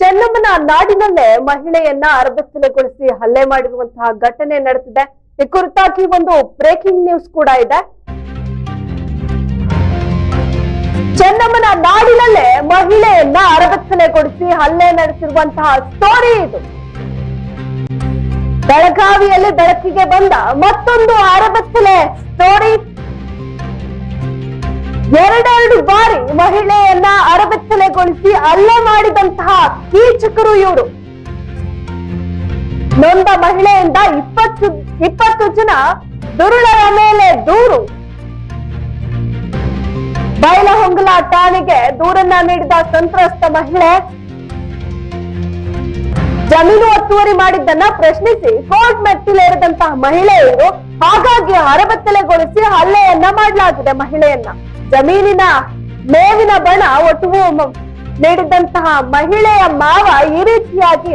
ಚೆನ್ನಮ್ಮನ ನಾಡಿನಲ್ಲೇ ಮಹಿಳೆಯನ್ನ ಅರ್ಧಸ್ಥಿಲಗೊಳಿಸಿ ಹಲ್ಲೆ ಮಾಡಿರುವಂತಹ ಘಟನೆ ನಡೆದಿದೆ. ಈ ಕುರಿತಾಗಿ ಒಂದು ಬ್ರೇಕಿಂಗ್ ನ್ಯೂಸ್ ಕೂಡ ಇದೆ. ಚೆನ್ನಮ್ಮನ ನಾಡಿನಲ್ಲೇ ಮಹಿಳೆಯನ್ನ ಅರಬತ್ತಲೆಗೊಳಿಸಿ ಹಲ್ಲೆ ನಡೆಸಿರುವಂತಹ ಸ್ಟೋರಿ ಇದು. ಬೆಳಗಾವಿಯಲ್ಲಿ ಬೆಳಕಿಗೆ ಬಂದ ಮತ್ತೊಂದು ಅರಬತ್ತಲೆ ಸ್ಟೋರಿ ಎರಡೆರಡು ಬಾರಿ ಮಹಿಳೆಯನ್ನ ಅರಬೆತ್ತಲೆಗೊಳಿಸಿ ಹಲ್ಲೆ ಮಾಡಿದಂತಹ ಕೀಚಕರು ಇವರು. ನೊಂದ ಮಹಿಳೆಯಿಂದ ಇಪ್ಪತ್ತು ಇಪ್ಪತ್ತು ಜನ ದುರುಳರ ಮೇಲೆ ದೂರು. ಬೈಲಹೊಂಗಲ ಠಾಣೆಗೆ ದೂರನ್ನ ನೀಡಿದ ಸಂತ್ರಸ್ತ ಮಹಿಳೆ ಜಮೀನು ಒತ್ತುವರಿ ಮಾಡಿದ್ದನ್ನ ಪ್ರಶ್ನಿಸಿ ಕೋರ್ಟ್ ಮೆಟ್ಟಿಲೇರಿದಂತಹ ಮಹಿಳೆಯರು ಹಾಗಾಗಿ ಅರಬತ್ತಲೆಗೊಳಿಸಿ ಹಲ್ಲೆಯನ್ನ ಮಾಡಲಾಗಿದೆ ಮಹಿಳೆಯನ್ನ. ಜಮೀನಿನ ಮೇವಿನ ಬಣ ಒಟ್ಟು ನೀಡಿದ್ದಂತಹ ಮಹಿಳೆಯ ಮಾವ ಈ ರೀತಿಯಾಗಿ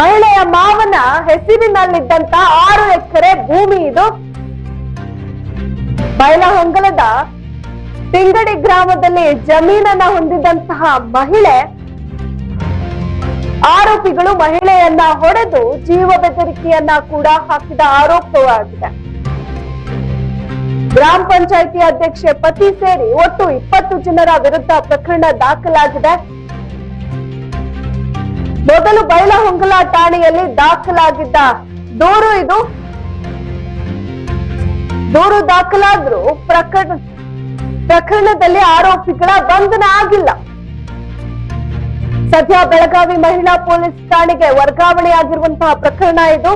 ಮಹಿಳೆಯ ಮಾವನ ಹೆಸರಿನಲ್ಲಿದ್ದಂತ ಆರು ಎಕರೆ ಭೂಮಿ ಇದು. ಬಯಲಹೊಂಗಲದ ತಿಂಗಡಿ ಗ್ರಾಮದಲ್ಲಿ ಜಮೀನನ್ನ ಹೊಂದಿದಂತಹ ಮಹಿಳೆ ಆರೋಪಿಗಳು ಮಹಿಳೆಯನ್ನ ಹೊಡೆದು ಜೀವ ಬೆದರಿಕೆಯನ್ನ ಕೂಡ ಹಾಕಿದ ಆರೋಪವಾಗಿದೆ. ಗ್ರಾಮ ಪಂಚಾಯಿತಿ ಅಧ್ಯಕ್ಷೆ ಪತಿ ಸೇರಿ ಒಟ್ಟು ಇಪ್ಪತ್ತು ಜನರ ವಿರುದ್ಧ ಪ್ರಕರಣ ದಾಖಲಾಗಿದೆ. ಮೊದಲು ಬೈಲಹೊಂಗಲ ಠಾಣೆಯಲ್ಲಿ ದಾಖಲಾಗಿದ್ದ ದೂರು ಇದು. ದೂರು ದಾಖಲಾದ್ರೂ ಪ್ರಕರಣ, ಪ್ರಕರಣದಲ್ಲಿ ಆರೋಪಿಗಳ ಬಂಧನ ಆಗಿಲ್ಲ. ಸದ್ಯ ಬೆಳಗಾವಿ ಮಹಿಳಾ ಪೊಲೀಸ್ ಠಾಣೆಗೆ ವರ್ಗಾವಣೆಯಾಗಿರುವಂತಹ ಪ್ರಕರಣ ಇದು.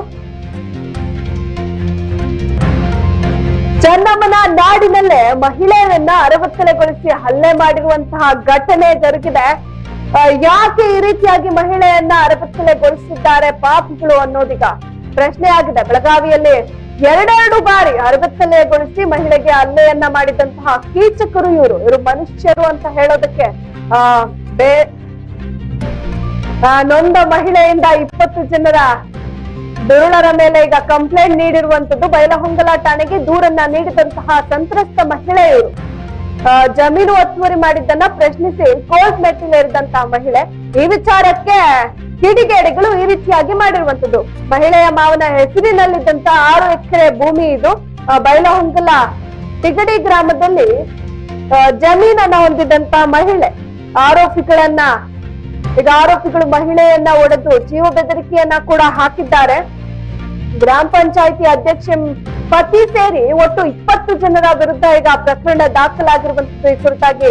ಚೆನ್ನಮ್ಮನ ನಾಡಿನಲ್ಲೇ ಮಹಿಳೆಯರನ್ನ ಅರವತ್ತಲೆಗೊಳಿಸಿ ಹಲ್ಲೆ ಮಾಡಿರುವಂತಹ ಘಟನೆ ಜರುಗಿದೆ. ಯಾಕೆ ಈ ರೀತಿಯಾಗಿ ಮಹಿಳೆಯನ್ನ ಅರವತ್ತಲೆಗೊಳಿಸಿದ್ದಾರೆ ಪಾಪಿಗಳು ಅನ್ನೋದೀಗ ಪ್ರಶ್ನೆ ಆಗಿದೆ ಬೆಳಗಾವಿಯಲ್ಲಿ ಎರಡೆರಡು ಬಾರಿ ಅರವತ್ತಲೆಗೊಳಿಸಿ ಮಹಿಳೆಗೆ ಹಲ್ಲೆಯನ್ನ ಮಾಡಿದಂತಹ ಕೀಚಕರು ಇವರು. ಇವರು ಮನುಷ್ಯರು ಅಂತ ಹೇಳೋದಕ್ಕೆ, ಆ, ಬೇ ನೊಂದ ಮಹಿಳೆಯಿಂದ ಇಪ್ಪತ್ತು ಜನರ ದುರುಳರ ಮೇಲೆ ಈಗ ಕಂಪ್ಲೇಂಟ್ ನೀಡಿರುವಂತದ್ದು ಬೈಲಹೊಂಗಲ ಠಾಣೆಗೆ ದೂರನ್ನ ನೀಡಿದಂತಹ ಸಂತ್ರಸ್ತ ಮಹಿಳೆಯರು. ಜಮೀನು ಒತ್ತುವರಿ ಮಾಡಿದ್ದನ್ನ ಪ್ರಶ್ನಿಸಿ ಕೋರ್ಟ್ ಮೆಟ್ಟಿಲೇರಿದಂತಹ ಮಹಿಳೆ ಈ ವಿಚಾರಕ್ಕೆ ಕಿಡಿಗೇಡಿಗಳು ಈ ರೀತಿಯಾಗಿ ಮಾಡಿರುವಂತದ್ದು ಮಹಿಳೆಯ ಮಾವನ ಹೆಸರಿನಲ್ಲಿದ್ದಂತ ಆರು ಎಕರೆ ಭೂಮಿ ಇದು. ಬೈಲಹೊಂಗಲ ತಿಗಡಿ ಗ್ರಾಮದಲ್ಲಿ ಜಮೀನನ್ನ ಹೊಂದಿದಂತ ಮಹಿಳೆ ಆರೋಪಿಗಳನ್ನ ಈಗ ಆರೋಪಿಗಳು ಮಹಿಳೆಯನ್ನ ಒಡೆದು ಜೀವ ಬೆದರಿಕೆಯನ್ನ ಕೂಡ ಹಾಕಿದ್ದಾರೆ. ಗ್ರಾಮ ಪಂಚಾಯಿತಿ ಅಧ್ಯಕ್ಷೆ ಪತಿ ಸೇರಿ ಒಟ್ಟು ಇಪ್ಪತ್ತು ಜನರ ವಿರುದ್ಧ ಈಗ ಪ್ರಕರಣ ದಾಖಲಾಗಿರುವಂತದ್ದು ಈ ಕುರಿತಾಗಿ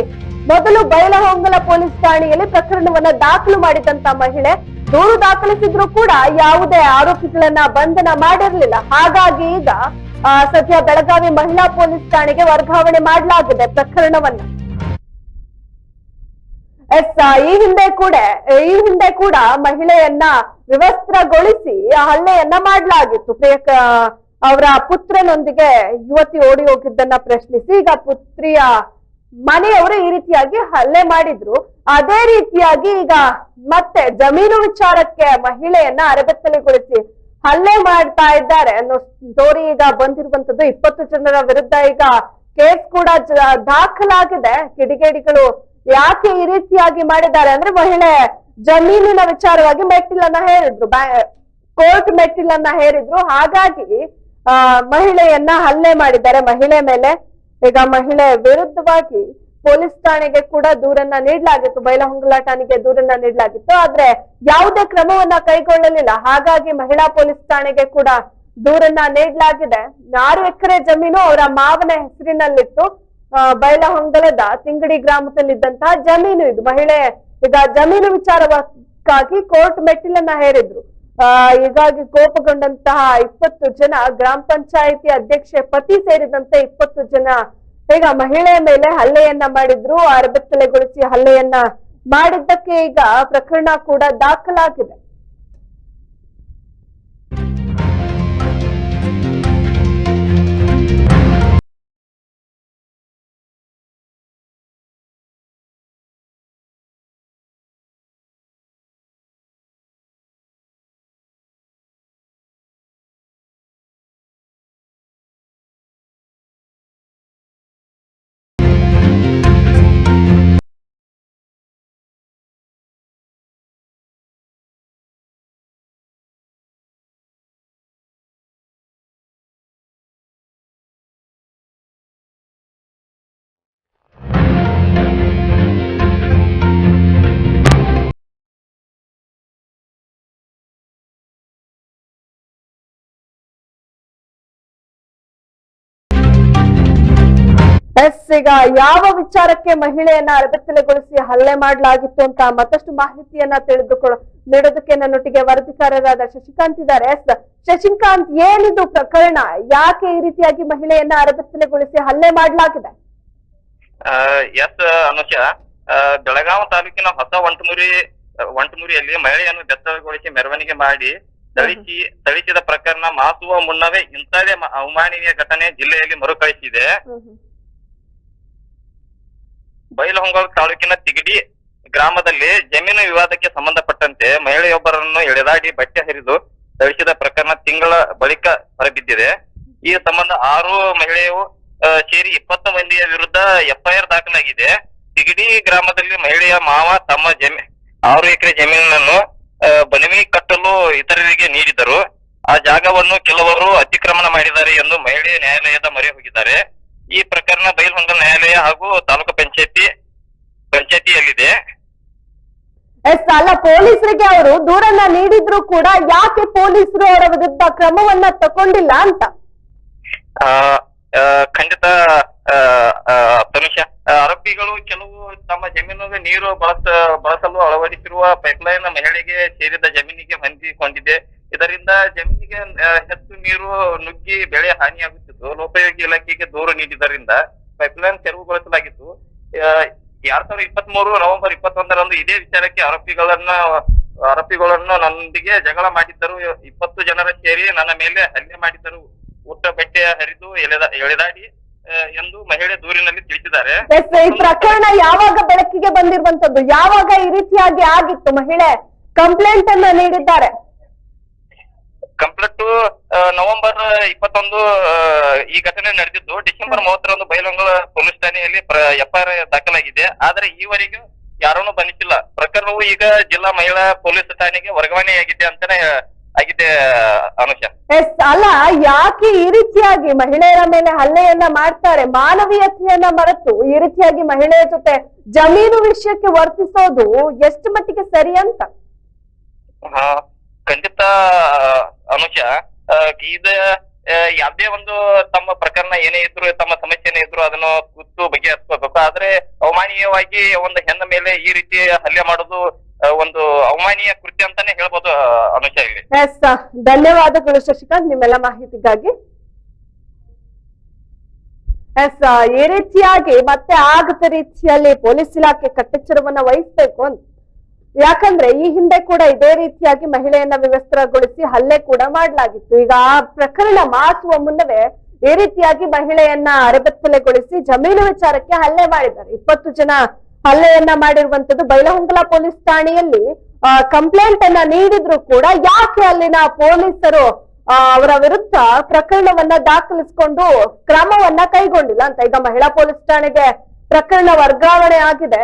ಮೊದಲು ಬಯಲಹೊಂಗಲ ಪೊಲೀಸ್ ಠಾಣೆಯಲ್ಲಿ ಪ್ರಕರಣವನ್ನ ದಾಖಲು ಮಾಡಿದಂತ ಮಹಿಳೆ ದೂರು ದಾಖಲಿಸಿದ್ರು ಕೂಡ ಯಾವುದೇ ಆರೋಪಿಗಳನ್ನ ಬಂಧನ ಮಾಡಿರಲಿಲ್ಲ. ಹಾಗಾಗಿ ಈಗ ಸದ್ಯ ಬೆಳಗಾವಿ ಮಹಿಳಾ ಪೊಲೀಸ್ ಠಾಣೆಗೆ ವರ್ಗಾವಣೆ ಮಾಡಲಾಗಿದೆ ಪ್ರಕರಣವನ್ನ. ಎಸ್ ಈ ಹಿಂದೆ ಕೂಡ, ಈ ಹಿಂದೆ ಕೂಡ ಮಹಿಳೆಯನ್ನ ವಿವಸ್ತ್ರಗೊಳಿಸಿ ಹಲ್ಲೆಯನ್ನ ಮಾಡಲಾಗಿತ್ತು. ಪ್ರಿಯಕ, ಅವರ ಪುತ್ರನೊಂದಿಗೆ ಯುವತಿ ಓಡಿ ಹೋಗಿದ್ದನ್ನ ಪ್ರಶ್ನಿಸಿ, ಈಗ ಪುತ್ರಿಯ ಮನೆಯವರು ಈ ರೀತಿಯಾಗಿ ಹಲ್ಲೆ ಮಾಡಿದ್ರು. ಅದೇ ರೀತಿಯಾಗಿ ಈಗ ಮತ್ತೆ ಜಮೀನು ವಿಚಾರಕ್ಕೆ ಮಹಿಳೆಯನ್ನ ಅರೆಬೆತ್ತಲೆಗೊಳಿಸಿ ಹಲ್ಲೆ ಮಾಡ್ತಾ ಇದ್ದಾರೆ ಅನ್ನೋ ಸ್ಟೋರಿ ಈಗ ಬಂದಿರುವಂತದ್ದು ಇಪ್ಪತ್ತು ಜನರ ವಿರುದ್ಧ ಈಗ ಕೇಸ್ ಕೂಡ ದಾಖಲಾಗಿದೆ. ಕಿಡಿಗೇಡಿಗಳು ಯಾಕೆ ಈ ರೀತಿಯಾಗಿ ಮಾಡಿದ್ದಾರೆ ಅಂದ್ರೆ ಮಹಿಳೆ ಜಮೀನಿನ ವಿಚಾರವಾಗಿ ಮೆಟ್ಟಿಲನ್ನ ಹೇರಿದ್ರು ಕೋರ್ಟ್ ಮೆಟ್ಟಿಲನ್ನ ಹೇರಿದ್ರು. ಹಾಗಾಗಿ, ಆ, ಮಹಿಳೆಯನ್ನ ಹಲ್ಲೆ ಮಾಡಿದ್ದಾರೆ. ಮಹಿಳೆ ಮೇಲೆ ಈಗ ಮಹಿಳೆ ವಿರುದ್ಧವಾಗಿ ಪೊಲೀಸ್ ಠಾಣೆಗೆ ಕೂಡ ದೂರನ್ನ ನೀಡಲಾಗಿತ್ತು. ಬೈಲಹೊಂಗಲ ಠಾಣೆಗೆ ದೂರನ್ನ ನೀಡಲಾಗಿತ್ತು. ಆದ್ರೆ ಯಾವುದೇ ಕ್ರಮವನ್ನ ಕೈಗೊಳ್ಳಲಿಲ್ಲ. ಹಾಗಾಗಿ ಮಹಿಳಾ ಪೊಲೀಸ್ ಠಾಣೆಗೆ ಕೂಡ ದೂರನ್ನ ನೀಡಲಾಗಿದೆ. ಆರು ಎಕರೆ ಜಮೀನು ಅವರ ಮಾವನ ಹೆಸರಿನಲ್ಲಿತ್ತು. ಬೈಲಹೊಂಗಲದ ತಿಂಗಡಿ ಗ್ರಾಮದಲ್ಲಿದ್ದಂತಹ ಜಮೀನು ಇದು. ಮಹಿಳೆ, ಈಗ ಜಮೀನು ವಿಚಾರಕ್ಕಾಗಿ ಕೋರ್ಟ್ ಮೆಟ್ಟಿಲನ್ನ ಹೇರಿದ್ರು. ಆ, ಹೀಗಾಗಿ ಕೋಪಗೊಂಡಂತಹ ಇಪ್ಪತ್ತು ಜನ ಗ್ರಾಮ ಪಂಚಾಯಿತಿ ಅಧ್ಯಕ್ಷೆ ಪತಿ ಸೇರಿದಂತೆ ಇಪ್ಪತ್ತು ಜನ ಈಗ ಮಹಿಳೆಯ ಮೇಲೆ ಹಲ್ಲೆಯನ್ನ ಮಾಡಿದ್ರು. ಅರಬತ್ತಲೆಗೊಳಿಸಿ ಹಲ್ಲೆಯನ್ನ ಮಾಡಿದ್ದಕ್ಕೆ ಈಗ ಪ್ರಕರಣ ಕೂಡ ದಾಖಲಾಗಿದೆ. ಎಸ್ ಈಗ ಯಾವ ವಿಚಾರಕ್ಕೆ ಮಹಿಳೆಯನ್ನ ಅರಬೆತ್ತಲೆಗೊಳಿಸಿ ಹಲ್ಲೆ ಮಾಡಲಾಗಿತ್ತು ಅಂತ ಮತ್ತಷ್ಟು ಮಾಹಿತಿಯನ್ನ ತಿಳಿದುಕೊಳ್ಳ ನೀಡೋದಕ್ಕೆ ನನ್ನೊಟ್ಟಿಗೆ ವರದಿಕಾರರಾದ ಶಶಿಕಾಂತ್ ಇದ್ದಾರೆ. ಎಸ್ ಶಶಿಕಾಂತ್ ಏನಿದು ಪ್ರಕರಣ? ಯಾಕೆ ಈ ರೀತಿಯಾಗಿ ಮಹಿಳೆಯನ್ನ ಅರಬೆತ್ತಲೆಗೊಳಿಸಿ ಹಲ್ಲೆ ಮಾಡಲಾಗಿದೆ? ಎಸ್ ಅನುಷ ಬೆಳಗಾವಿ ತಾಲೂಕಿನ ಹೊಸ ಒಂಟಮುರಿ ಒಂಟಮುರಿಯಲ್ಲಿ ಮಹಿಳೆಯನ್ನು ಬೆತ್ತಲೆಗೊಳಿಸಿ ಮೆರವಣಿಗೆ ಮಾಡಿ ಥಳಿಸಿ ಥಳಿಸಿದ ಪ್ರಕರಣ ಮಾಸುವ ಮುನ್ನವೇ ಇಂಥದೇ ಅವಮಾನೀಯ ಘಟನೆ ಜಿಲ್ಲೆಯಲ್ಲಿ ಮರುಕಳಿಸಿದೆ. ಬೈಲಹೊಂಗಲ ತಾಲೂಕಿನ ತಿಗಡಿ ಗ್ರಾಮದಲ್ಲಿ ಜಮೀನು ವಿವಾದಕ್ಕೆ ಸಂಬಂಧಪಟ್ಟಂತೆ ಮಹಿಳೆಯೊಬ್ಬರನ್ನು ಎಳೆದಾಡಿ ಬಟ್ಟೆ ಹರಿದು ಥಳಿಸಿದ ಪ್ರಕರಣ ತಿಂಗಳ ಬಳಿಕ ಹೊರಬಿದ್ದಿದೆ. ಈ ಸಂಬಂಧ ಆರು ಮಹಿಳೆಯು ಸೇರಿ ಇಪ್ಪತ್ತು ಮಂದಿಯ ವಿರುದ್ಧ ಎಫ್ಐಆರ್ ದಾಖಲಾಗಿದೆ. ತಿಗಡಿ ಗ್ರಾಮದಲ್ಲಿ ಮಹಿಳೆಯ ಮಾವ ತಮ್ಮ ಜಮೀ, ಆರು ಎಕರೆ ಜಮೀನನ್ನು ಬನವಿ ಕಟ್ಟಲು ಇತರರಿಗೆ ನೀಡಿದರು. ಆ ಜಾಗವನ್ನು ಕೆಲವರು ಅತಿಕ್ರಮಣ ಮಾಡಿದ್ದಾರೆ ಎಂದು ಮಹಿಳೆ ನ್ಯಾಯಾಲಯದ ಮೊರೆ ಹೋಗಿದ್ದಾರೆ. ಈ ಪ್ರಕರಣ ಬೈಲಹೊಂಗಲ ನ್ಯಾಯಾಲಯ ಹಾಗೂ ತಾಲೂಕು ಪಂಚಾಯತಿ ಪಂಚಾಯತಿಯಲ್ಲಿದೆ. ಎಸ್ ಅಲ್ಲ ಪೊಲೀಸರಿಗೆ ಅವರು ದೂರನ್ನ ನೀಡಿದ್ರು ಕೂಡ ಯಾಕೆ ಪೊಲೀಸರು ಅವರ ವಿರುದ್ಧ ಕ್ರಮವನ್ನ ತಗೊಂಡಿಲ್ಲ ಅಂತ? ಖಂಡಿತ ತನುಷ ಆರೋಪಿಗಳು ಕೆಲವು ತಮ್ಮ ಜಮೀನಿಗೆ ನೀರು ಬಳಸ ಬಳಸಲು ಅಳವಡಿಸಿರುವ ಪೈಪ್ಲೈನ್ ಮಹಿಳೆಗೆ ಸೇರಿದ ಜಮೀನಿಗೆ ಹೊಂದಿಕೊಂಡಿದೆ. ಇದರಿಂದ ಜಮೀನಿಗೆ ಹೆಚ್ಚು ನೀರು ನುಗ್ಗಿ ಬೆಳೆ ಹಾನಿಯಾಗುತ್ತಿದ್ದು ಲೋಕೋಪಯೋಗಿ ಇಲಾಖೆಗೆ ದೂರು ನೀಡಿದ್ದರಿಂದ ಪೈಪ್ಲೈನ್ ತೆರವುಗೊಳಿಸಲಾಗಿತ್ತು. ಎರಡ್ ಸಾವಿರದ ಇಪ್ಪತ್ತ್ ಮೂರು ನವೆಂಬರ್ ಇಪ್ಪತ್ತೊಂದರಂದು ಇದೇ ವಿಚಾರಕ್ಕೆ ಆರೋಪಿಗಳನ್ನ, ಆರೋಪಿಗಳನ್ನು ನನ್ನೊಂದಿಗೆ ಜಗಳ ಮಾಡಿದ್ದರು. ಇಪ್ಪತ್ತು ಜನರ ಸೇರಿ ನನ್ನ ಮೇಲೆ ಹಲ್ಲೆ ಮಾಡಿದ್ದರು. ಊಟ ಬಟ್ಟೆ ಹರಿದು ಎಳೆದ, ಎಳೆದಾಡಿ ಎಂದು ಮಹಿಳೆ ದೂರಿನಲ್ಲಿ ತಿಳಿಸಿದ್ದಾರೆ. ಈ ಪ್ರಕರಣ ಯಾವಾಗ ಬೆಳಕಿಗೆ ಬಂದಿರುವಂತದ್ದು? ಯಾವಾಗ ಈ ರೀತಿಯಾಗಿ ಆಗಿತ್ತು? ಮಹಿಳೆ ಕಂಪ್ಲೇಂಟ್ ಅನ್ನ ನೀಡಿದ್ದಾರೆ. ಕಂಪ್ಲೇಂಟ್ ನವೆಂಬರ್ ಇಪ್ಪತ್ತೊಂದು ಈ ಘಟನೆ ನಡೆದಿದ್ದು ಡಿಸೆಂಬರ್ ಮೂವತ್ತರಂದು ಬೈಲಹೊಂಗಲ ಪೊಲೀಸ್ ಠಾಣೆಯಲ್ಲಿ ಎಫ್ಐಆರ್ ದಾಖಲಾಗಿದೆ. ಆದರೆ ಈವರೆಗೂ ಯಾರನ್ನೂ ಬಂಧಿಸಿಲ್ಲ. ಪ್ರಕರಣವು ಈಗ ಜಿಲ್ಲಾ ಮಹಿಳಾ ಪೊಲೀಸ್ ಠಾಣೆಗೆ ವರ್ಗಾವಣೆಯಾಗಿದೆ ಅಂತಾನೆ ಆಗಿದೆ ಅನುಷ. ಎಸ್ ಅಲ್ಲ ಯಾಕೆ ಈ ರೀತಿಯಾಗಿ ಮಹಿಳೆಯರ ಮೇಲೆ ಹಲ್ಲೆಯನ್ನ ಮಾಡ್ತಾರೆ? ಮಾನವೀಯತೆಯನ್ನ ಮರೆತು ಈ ರೀತಿಯಾಗಿ ಮಹಿಳೆಯ ಜೊತೆ ಜಮೀನು ವಿಷಯಕ್ಕೆ ವರ್ತಿಸೋದು ಎಷ್ಟು ಮಟ್ಟಿಗೆ ಸರಿ ಅಂತ? ಇದು ಯಾವ್ದೇ ಒಂದು ತಮ್ಮ ಪ್ರಕರಣ ಏನೇ ಇದ್ರು, ತಮ್ಮ ಸಮಸ್ಯೆ ಏನೇ ಇದ್ರು ಅದನ್ನು ಕೂತು ಬಗೆಹರಿಸ್ಕೋಬೇಕು. ಆದ್ರೆ ಅವಮಾನೀಯವಾಗಿ ಒಂದು ಹೆಣ್ಣ ಮೇಲೆ ಈ ರೀತಿ ಹಲ್ಲೆ ಮಾಡೋದು ಒಂದು ಅವಮಾನೀಯ ಕೃತ್ಯ ಅಂತಾನೆ ಹೇಳ್ಬೋದು ಅನುಷ ಇಲ್ಲಿ. ಧನ್ಯವಾದಗಳು, ಶಶಿಕಾಂತ್, ನಿಮ್ಮೆಲ್ಲ ಮಾಹಿತಿಗಾಗಿ. ಎಸ್ ಈ ರೀತಿಯಾಗಿ ಮತ್ತೆ ಆಗದ ರೀತಿಯಲ್ಲಿ ಪೊಲೀಸ್ ಇಲಾಖೆ ಕಟ್ಟೆಚ್ಚರವನ್ನ ವಹಿಸಬೇಕು ಅಂತ. ಯಾಕಂದ್ರೆ ಈ ಹಿಂದೆ ಕೂಡ ಇದೇ ರೀತಿಯಾಗಿ ಮಹಿಳೆಯನ್ನ ವಿವಸ್ತ್ರಗೊಳಿಸಿ ಹಲ್ಲೆ ಕೂಡ ಮಾಡಲಾಗಿತ್ತು. ಈಗ ಆ ಪ್ರಕರಣ ಮಾಸುವ ಮುನ್ನವೇ ಈ ರೀತಿಯಾಗಿ ಮಹಿಳೆಯನ್ನ ಅರೆಬೆತ್ತಲೆಗೊಳಿಸಿ ಜಮೀನು ವಿಚಾರಕ್ಕೆ ಹಲ್ಲೆ ಮಾಡಿದ್ದಾರೆ. ಇಪ್ಪತ್ತು ಜನ ಹಲ್ಲೆಯನ್ನ ಮಾಡಿರುವಂತದ್ದು ಬೈಲಹೊಂಗಲ ಪೊಲೀಸ್ ಠಾಣೆಯಲ್ಲಿ ಕಂಪ್ಲೇಂಟ್ ಅನ್ನ ನೀಡಿದ್ರು ಕೂಡ ಯಾಕೆ ಅಲ್ಲಿನ ಪೊಲೀಸರು ಅವರ ವಿರುದ್ಧ ಪ್ರಕರಣವನ್ನ ದಾಖಲಿಸಿಕೊಂಡು ಕ್ರಮವನ್ನ ಕೈಗೊಂಡಿಲ್ಲ ಅಂತ ಈಗ ಮಹಿಳಾ ಪೊಲೀಸ್ ಠಾಣೆಗೆ ಪ್ರಕರಣ ವರ್ಗಾವಣೆ ಆಗಿದೆ.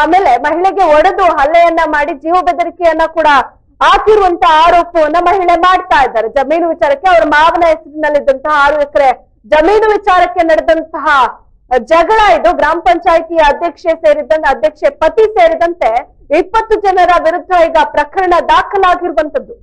ಆಮೇಲೆ ಮಹಿಳೆಗೆ ಒಡೆದು ಹಲ್ಲೆಯನ್ನ ಮಾಡಿ ಜೀವ ಬೆದರಿಕೆಯನ್ನ ಕೂಡ ಹಾಕಿರುವಂತ ಆರೋಪವನ್ನ ಮಹಿಳೆ ಮಾಡ್ತಾ ಇದ್ದಾರೆ. ಜಮೀನು ವಿಚಾರಕ್ಕೆ ಅವರ ಮಾವನ ಹೆಸರಿನಲ್ಲಿದ್ದಂತಹ ಆರು ಎಕರೆ ಜಮೀನು ವಿಚಾರಕ್ಕೆ ನಡೆದಂತಹ ಜಗಳ ಇದು. ಗ್ರಾಮ ಪಂಚಾಯಿತಿ ಅಧ್ಯಕ್ಷೆ ಸೇರಿದಂತೆ, ಅಧ್ಯಕ್ಷೆ ಪತಿ ಸೇರಿದಂತೆ ಇಪ್ಪತ್ತು ಜನರ ವಿರುದ್ಧ ಈಗ ಪ್ರಕರಣ ದಾಖಲಾಗಿರುವಂತದ್ದು.